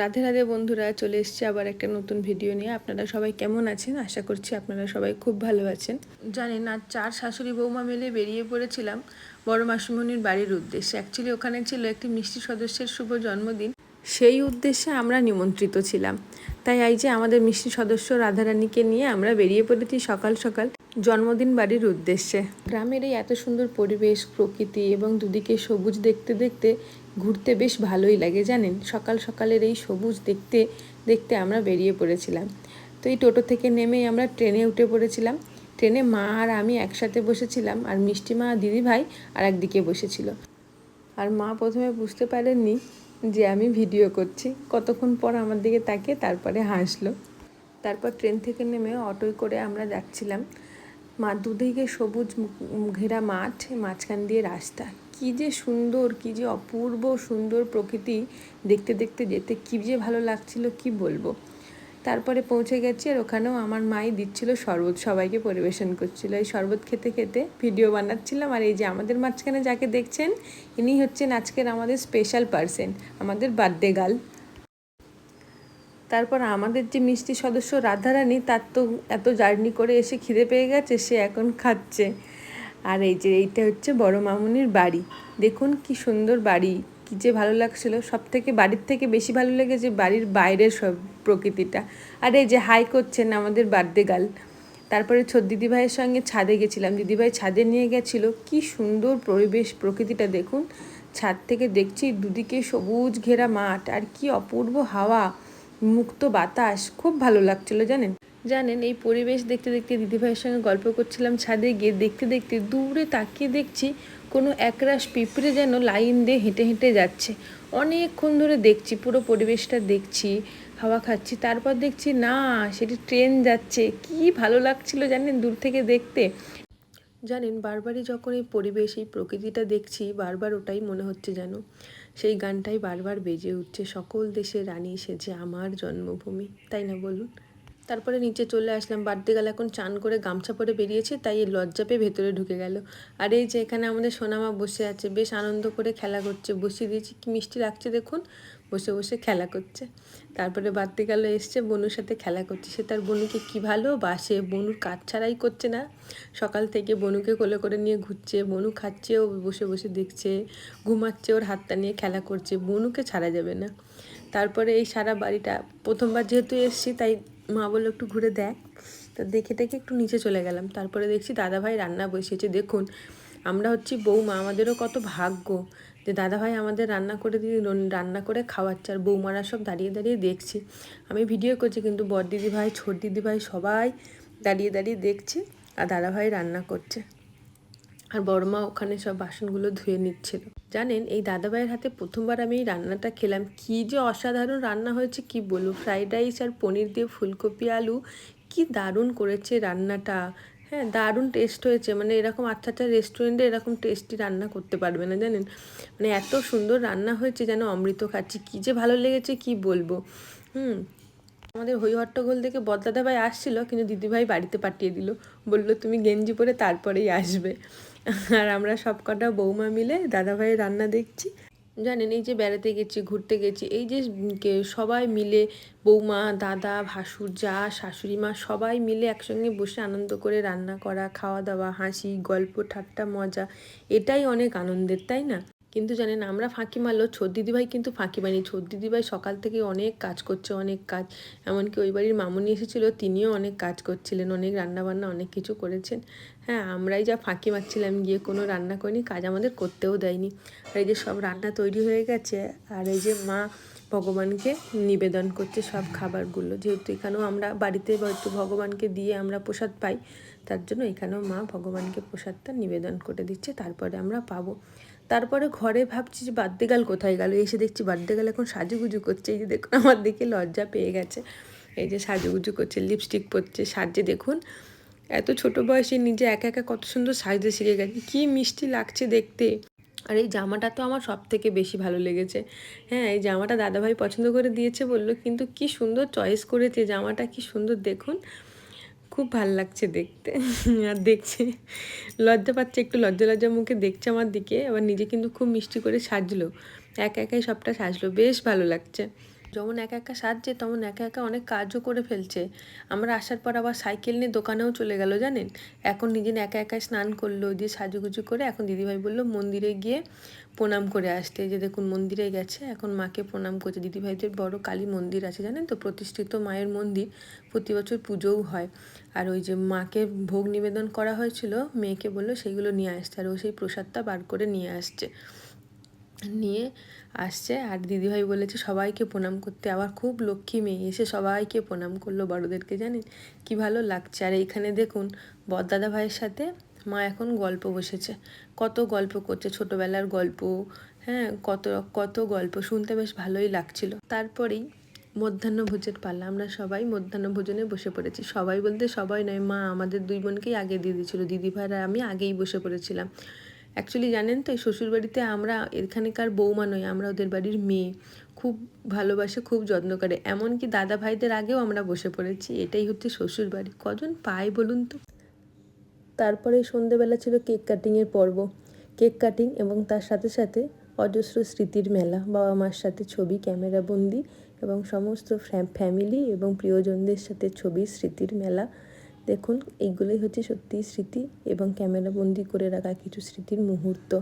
রাধে রাধে বন্ধুরা, চলে এসেছি আবার একটা নতুন ভিডিও নিয়ে। আপনারা সবাই কেমন আছেন? আশা করছি আপনারা সবাই খুব ভালো আছেন। জানেন আর চার শাশুড়ি বৌমা মিলে বেরিয়ে পড়েছিলাম বড় মাসুমনির বাড়ির উদ্দেশ্যে। অ্যাকচুয়ালি ওখানে ছিল একটি মিষ্টি সদস্যের শুভ জন্মদিন। সেই উদ্দেশ্যে আমরা নিমন্ত্রিত ছিলাম। তাই এই যে আমাদের মিষ্টি সদস্য রাধারানীকে নিয়ে আমরা বেরিয়ে পড়েছি সকাল সকাল। জন্মদিন বাড়ির উদ্দেশ্যে। গ্রামের এই এত সুন্দর পরিবেশ, প্রকৃতি এবং দুদিকে সবুজ দেখতে দেখতে ঘুরতে বেশ ভালোই লাগে, জানেন? সকাল সকালের এই সবুজ দেখতে দেখতে আমরা বেরিয়ে পড়েছিলাম। তো এই টোটো থেকে নেমেই আমরা ট্রেনে উঠে পড়েছিলাম। ট্রেনে মা আর আমি একসাথে বসেছিলাম আর মিষ্টি মা আর দিদি ভাই আর একদিকে বসেছিল। আর মা প্রথমে বুঝতে পারেননি যে আমি ভিডিও করছি। কতক্ষণ পর আমার দিকে তাকে তারপরে হাসলো। তারপর ট্রেন থেকে নেমে অটোয় করে আমরা যাচ্ছিলাম। মা দুদিকে সবুজ ঘেরা মাঠ, মাঝখান দিয়ে রাস্তা। কি যে সুন্দর, কি যে অপূর্ব সুন্দর প্রকৃতি দেখতে দেখতে যেতে, কি যে ভালো লাগছিল, কি বলব? তারপরে পৌঁছে গেছি আর ওখানেও আমার মাই দিচ্ছিল শরবত, সবাইকে পরিবেশন করছিল। এই শরবত খেতে খেতে ভিডিও বানাচ্ছিলাম আর এই যে আমাদের মাঝখানে যাকে দেখছেন, ইনি হচ্ছেন আজকের আমাদের স্পেশাল পার্সন আমাদের বার্থডে গার্ল তারপর আমাদের যে মিষ্টি সদস্য রাধারানী, তার তো এত জার্নি করে এসে খিদে পেয়ে গেছে, সে এখন খাচ্ছে। আর এই যে, এইটা হচ্ছে বড় মামুনির বাড়ি। দেখুন কি সুন্দর বাড়ি, কি যে ভালো লাগছিল। সব থেকে বাড়ির থেকে বেশি ভালো লেগেছে বাড়ির বাইরের সব প্রকৃতিটা। আর এই যে, হাই করছেন আমাদের বার্থডে গার্ল। তারপরে ছোট দিদিভাইয়ের সঙ্গে ছাদে গেছিলাম। দিদিভাই ছাদে নিয়ে গেছিল। কি সুন্দর পরিবেশ প্রকৃতিটা, দেখুন। ছাদ থেকে দেখছি দুদিকে সবুজ ঘেরা মাঠ। আর কি অপূর্ব হাওয়া। মুক্ত বাতাস, খুব ভালো লাগছিল, জানেন? জানেন, এই পরিবেশ দেখতে দেখতে দিদিভাইয়ের সঙ্গে গল্প করছিলাম ছাদে, গিয়ে দেখতে দেখতে দূরে তাকিয়ে দেখছি কোনো একরাশ পিঁপড়ে যেন লাইন দিয়ে হেঁটে হেঁটে যাচ্ছে। অনেকক্ষণ ধরে দেখছি, পুরো পরিবেশটা দেখছি, হাওয়া খাচ্ছি, তারপর দেখছি, না, সেটি ট্রেন যাচ্ছে। কি ভালো লাগছিল, জানেন, দূর থেকে দেখতে। জানেন, বারবারই যখন এই পরিবেশ, এই প্রকৃতিটা দেখছি, বারবার ওটাই মনে হচ্ছে যেন। সেই গানটাই বারবার বেজে উঠছে। সকল দেশের রানী সেজে আমার জন্মভূমি তাই না বলুন? তারপরে নিচে চলে আসলাম। বাড়তে গেলে এখন চান করে গামছা পরে বেরিয়েছে, তাই এই লজ্জা পেয়ে ভেতরে ঢুকে গেল। আর এই যে এখানে আমাদের সোনামা বসে আছে, বেশ আনন্দ করে খেলা করছে। বসিয়ে দিয়েছি, কি মিষ্টি লাগছে দেখুন। বসে বসে খেলা করছে। তারপরে বাড়তে গেল এসছে, বনুর সাথে খেলা করছে। সে তার বনুকে কী ভালোবাসে বনুর কাজ ছাড়াই করছে না? সকাল থেকে বনুকে কোলে করে নিয়ে ঘুরছে, বনু খাচ্ছে, ও বসে বসে দেখছে, ঘুমাচ্ছে, ওর হাতটা নিয়ে খেলা করছে। বনুকে ছাড়া যাবে না। তারপরে এই সারা বাড়িটা, প্রথমবার যেহেতু এসছি, তাই মা বলল, একটু ঘুরে দেখ। তো দেখে দেখে একটু নিচে চলে গেলাম। তারপরে দেখছি দাদাভাই রান্না বসিয়েছে। দেখুন, আমরা হচ্ছি বৌমা, আমাদেরও কত ভাগ্য যে দাদাভাই আমাদের রান্না করে দিয়ে রান্না করে খাওয়াচ্ছে। আর বৌমারা সব দাঁড়িয়ে দাঁড়িয়ে দেখছি। আমি ভিডিও করছি, কিন্তু বড় দিদি ভাই ছোট দিদি ভাই সবাই দাঁড়িয়ে দাঁড়িয়ে দেখছে আর দাদাভাই রান্না করছে। আর বড়মা ওখানে সব বাসনগুলো ধুয়ে নিচ্ছিল। জানেন, এই দাদাভাইয়ের হাতে প্রথমবার আমি এই রান্নাটা খেলাম। কি যে অসাধারণ রান্না হয়েছে, কি বলব? ফ্রাইড রাইস আর পনির দিয়ে ফুলকপি, আলু, কি দারুণ করেছে রান্নাটা। হ্যাঁ দারুণ টেস্ট হয়েছে। মানে এরকম আচ্ছা আচ্ছা রেস্টুরেন্টে এরকম টেস্টি রান্না করতে পারবে না, জানেন? মানে এত সুন্দর রান্না হয়েছে যেন অমৃত খাচ্ছি। কী যে ভালো লেগেছে, কি বলব? হুম। আমাদের হই হট্টগোল থেকে বদলাদা ভাই আসছিল, কিন্তু দিদিভাই বাড়িতে পাঠিয়ে দিল। বলল, তুমি গেঞ্জি পরে তারপরেই আসবে। আর আমরা সব কটা বৌমা মিলে দাদাভাইয়ের রান্না দেখছি। জানেন, এই যে বেড়াতে গেছি, ঘুরতে গেছি, এই যে সবাই মিলে বৌমা, দাদা, ভাসুর, যা, শাশুড়ি মা সবাই মিলে একসঙ্গে বসে আনন্দ করে রান্না করা, খাওয়া দাওয়া, হাসি, গল্প, ঠাট্টা, মজা, এটাই অনেক আনন্দের, তাই না? কিন্তু জানেন, আমরা ফাঁকি মারলেও ছোট দিদিভাই কিন্তু ফাঁকি মারি ছোট দিদিভাই সকাল থেকে অনেক কাজ করছে, অনেক কাজ। এমনকি ওই বাড়ির মামুনি এসেছিল, তিনিও অনেক কাজ করছিলেন, অনেক রান্নাবান্না, অনেক কিছু করেছেন। হ্যাঁ আমরাই যা ফাঁকি মারছিলাম, গিয়ে কোনো রান্না করিনি, কাজ আমাদের করতেও দেয়নি। আর এই যে সব রান্না তৈরি হয়ে গেছে, আর এই যে মা ভগবানকে নিবেদন করছে সব খাবারগুলো। যেহেতু এখানেও আমরা বাড়িতে হয়তো ভগবানকে দিয়ে আমরা প্রসাদ পাই, তার জন্য এখানেও মা ভগবানকে প্রসাদটা নিবেদন করে দিচ্ছে, তারপরে আমরা পাবো। তারপরে ঘরে ভাবছি যে বাদ্যেগাল কোথায় গেল? এসে দেখছি বাদ্যেগাল এখন সাজুগুজু করছে। এই যে দেখুন, আমার দিকে লজ্জা পেয়ে গেছে। এই যে সাজুগুজু করছে লিপস্টিক পরছে সাজে দেখুন, এত ছোট বয়সে নিজে একা একা কত সুন্দর সাজতে শিখে গেছে। কি মিষ্টি লাগছে দেখতে। আর এই জামাটা তো আমার সব থেকে বেশি ভালো লেগেছে। হ্যাঁ এই জামাটা দাদাভাই পছন্দ করে দিয়েছে বলল, কিন্তু কি সুন্দর চয়েস করেছে জামাটা, কি সুন্দর। দেখুন খুব ভালো লাগছে দেখতে। আর দেখছে, লজ্জা পাচ্ছে, একটু লজ্জা লজ্জা মুখে দেখছে আমার দিকে, আবার নিজে কিন্তু খুব মিষ্টি করে সাজলো। একা একাই সবটা সাজলো, বেশ ভালো লাগছে। যেমন একা একা সাজছে তেমন একা একা অনেক কাজও করে ফেলছে। আমরা আসার পর আবার সাইকেল নিয়ে দোকানেও চলে গেল, জানেন? এখন নিজে একা একা স্নান করল, দিয়ে সাজুগুজু করে এখন দিদিভাই বলল, মন্দিরে গিয়ে প্রণাম করে আসতে। যে দেখুন, মন্দিরে গেছে, এখন মাকে প্রণাম করছে। দিদিভাইদের বড় কালী মন্দির আছে, জানেন তো? প্রতিষ্ঠিত মায়ের মন্দির, প্রতি বছর পুজোও হয়। আর ওই যে মাকে ভোগ নিবেদন করা হয়েছিল, মেয়েকে বলল সেইগুলো নিয়ে আসতে। আর ও সেই প্রসাদটা বার করে নিয়ে আসছে। নিয়ে আসছে আর দিদিভাই বলেছে, সবাইকে প্রণাম করতে। আবার খুব লক্ষ্মী মেয়ে এসে সবাইকে প্রণাম করল বড়োদেরকে, জানেন? কি ভালো লাগছে। আর এইখানে দেখুন বরদাদা ভাইয়ের সাথে মা এখন গল্প বসেছে। কত গল্প করছে, ছোটোবেলার গল্প হ্যাঁ? কত কত গল্প, শুনতে বেশ ভালোই লাগছিল। তারপরেই মধ্যাহ্ন ভোজের পালা। আমরা সবাই মধ্যাহ্ন ভোজনে বসে পড়েছি। সবাই বলতে সবাই নয়, মা আমাদের দুই বোনকেই আগে দিয়ে দিয়েছিল। দিদি ভাইরা আমি আগেই বসে পড়েছিলাম। অ্যাকচুয়ালি জানেন তো, এই শ্বশুরবাড়িতে আমরা এখানকার বৌমা নই, আমরা ওদের বাড়ির মেয়ে। খুব ভালোবাসে, খুব যত্ন করে। এমনকি দাদা ভাইদের আগেও আমরা বসে পড়েছি, এটাই হচ্ছে শ্বশুর বাড়ি কজন পায় বলুন তো? তারপরে সন্ধেবেলা ছিল কেক কাটিংয়ের পর্ব। কেক কাটিং এবং তার সাথে সাথে অজস্র স্মৃতির মেলা, বাবা মার সাথে ছবি, ক্যামেরা বন্দি এবং সমস্ত ফ্যামিলি এবং প্রিয়জনদের সাথে ছবি স্মৃতির মেলা। দেখুন এইগুলোই হচ্ছে সত্যিই স্মৃতি এবং ক্যামেরাবন্দি করে রাখা কিছু স্মৃতির মুহূর্ত।